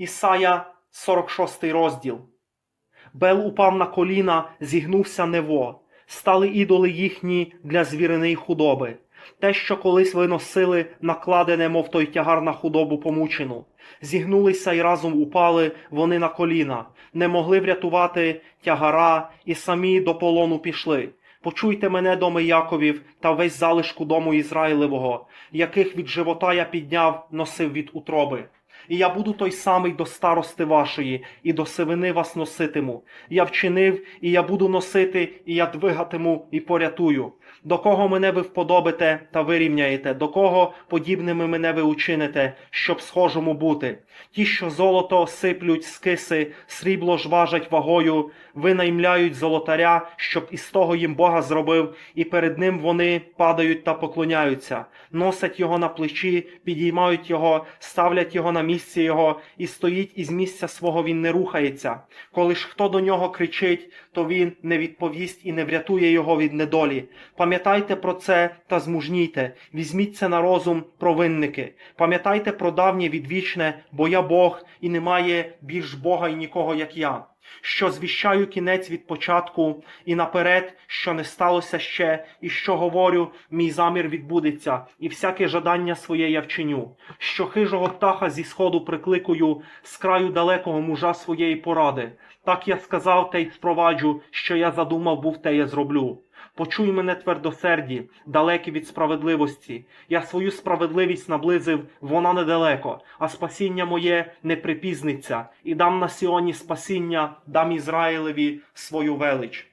Ісая, 46 розділ. Бел упав на коліна, зігнувся нево, стали ідоли їхні для звірини й худоби. Те, що колись ви носили, накладене, мов той тягар на худобу помучену. Зігнулися й разом упали вони на коліна, не могли врятувати тягара і самі до полону пішли. Почуйте мене, доми Яковів, та весь залишку дому Ізраїлевого, яких від живота я підняв, носив від утроби. І я буду той самий до старости вашої, і до сивини вас носитиму. Я вчинив, і я буду носити, і я двигатиму, і порятую. До кого мене ви вподобите та вирівняєте, до кого подібними мене ви учините, щоб схожому бути. Ті, що золото сиплють з киси, срібло ж важать вагою, винаймляють золотаря, щоб із того їм Бога зробив, і перед ним вони падають та поклоняються, носять його на плечі, підіймають його, ставлять його на місце його, і стоїть із місця свого він не рухається. Коли ж хто до нього кричить, то він не відповість і не врятує його від недолі. Пам'ятайте про це та змужнійте, візьміть це на розум, провинники. Пам'ятайте про давнє відвічне, бо я Бог, і немає більш Бога і нікого, як я. Що звіщаю кінець від початку, і наперед, що не сталося ще, і що говорю, мій замір відбудеться, і всяке жадання своє я вчиню. Що хижого птаха зі сходу прикликую, з краю далекого мужа своєї поради. Так я сказав, те й спроваджу, що я задумав був, те я зроблю. Почуй мене твердосерді, далекі від справедливості. Я свою справедливість наблизив, вона недалеко, а спасіння моє не припізниться, і дам на Сіоні спасіння, дам Ізраїлеві свою велич.